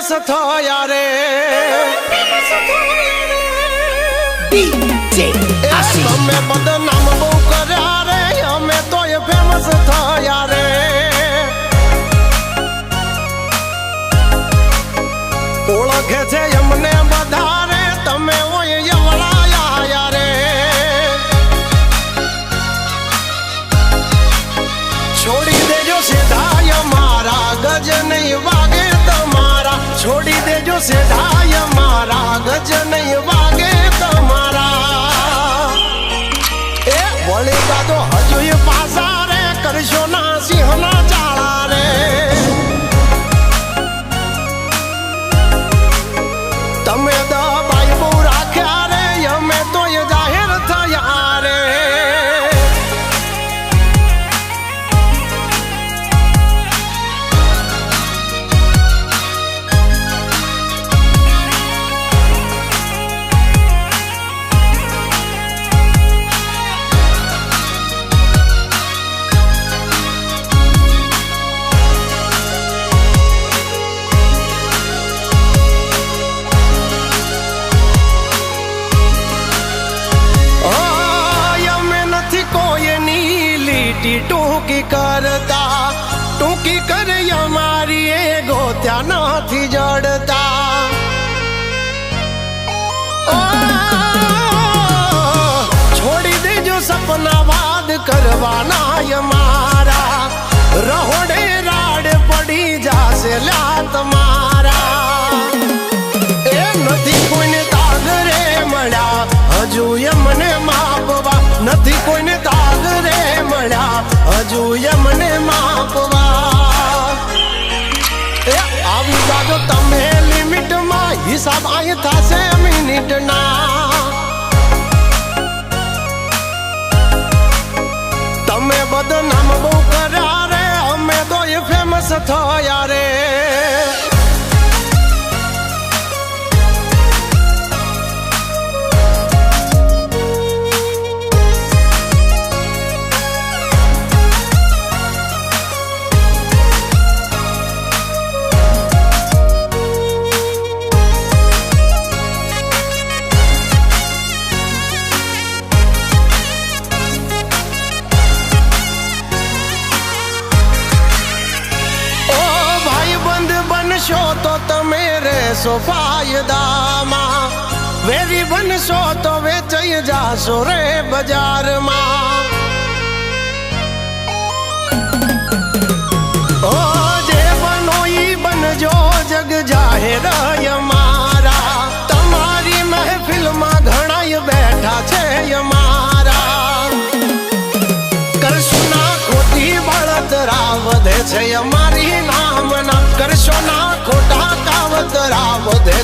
Famous થયા રે. એ. તમે બદનામ બહુ કર્યા રે. અમે તોય ફેમસ થયા રે. ઓળખે છે દેજો સીધાય મારા ગજ નહીં વાગે की टूकी करता टूकी कर या मारिए गोत्या नाथी जड़ता। ફેમસ થયા રે. રહેશો ફાયદામાં. વેરી બનશો તો વેચાઈ જાશો રે બજારમાં.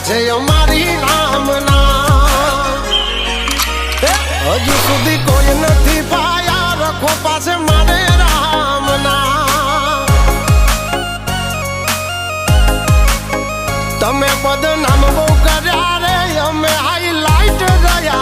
जय मारी राम नाम सुधी कोई नहीं पाया, रखो पास मारे राम नाम तमें पद नाम बो कर रे हमें हाई लाइट रया